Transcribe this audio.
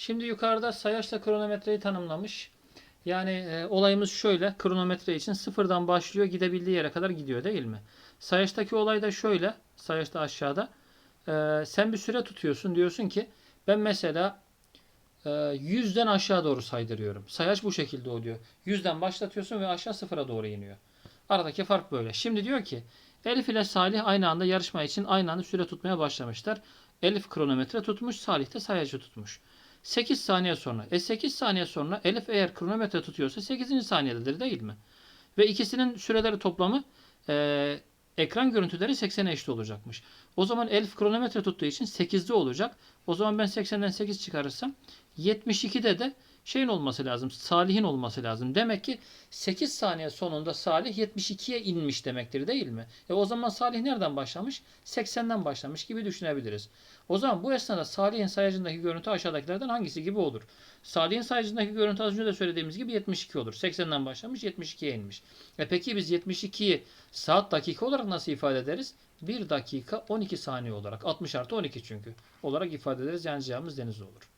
Şimdi yukarıda sayaçla kronometreyi tanımlamış. Yani e, olayımız şöyle. Kronometre için sıfırdan başlıyor gidebildiği yere kadar gidiyor değil mi? Sayaçtaki olay da şöyle. Sayaçta aşağıda. E, sen bir süre tutuyorsun. Diyorsun ki ben mesela e, 100'den aşağı doğru saydırıyorum. Sayaç bu şekilde oluyor. 100'den başlatıyorsun ve aşağı sıfıra doğru iniyor. Aradaki fark böyle. Şimdi diyor ki Elif ile Salih aynı anda yarışma için aynı anda süre tutmaya başlamışlar. Elif kronometre tutmuş, Salih de sayacı tutmuş. 8 saniye sonra. E 8 saniye sonra Elif eğer kronometre tutuyorsa 8. saniyededir değil mi? Ve ikisinin süreleri toplamı e, ekran görüntüleri 80'e eşit olacakmış. O zaman Elif kronometre tuttuğu için 8'de olacak. O zaman ben 80'den 8 çıkarırsam 72'de de şeyin olması lazım. Salih'in olması lazım. Demek ki 8 saniye sonunda Salih 72'ye inmiş demektir değil mi? E o zaman Salih nereden başlamış? 80'den başlamış gibi düşünebiliriz. O zaman bu esnada Salih'in sayacındaki görüntü aşağıdakilerden hangisi gibi olur? Salih'in sayacındaki görüntü az önce de söylediğimiz gibi 72 olur. 80'den başlamış 72'ye inmiş. E peki biz 72'yi saat dakika olarak nasıl ifade ederiz? 1 dakika 12 saniye olarak 60 artı 12 çünkü olarak ifade ederiz. Yani cevabımız deniz olur.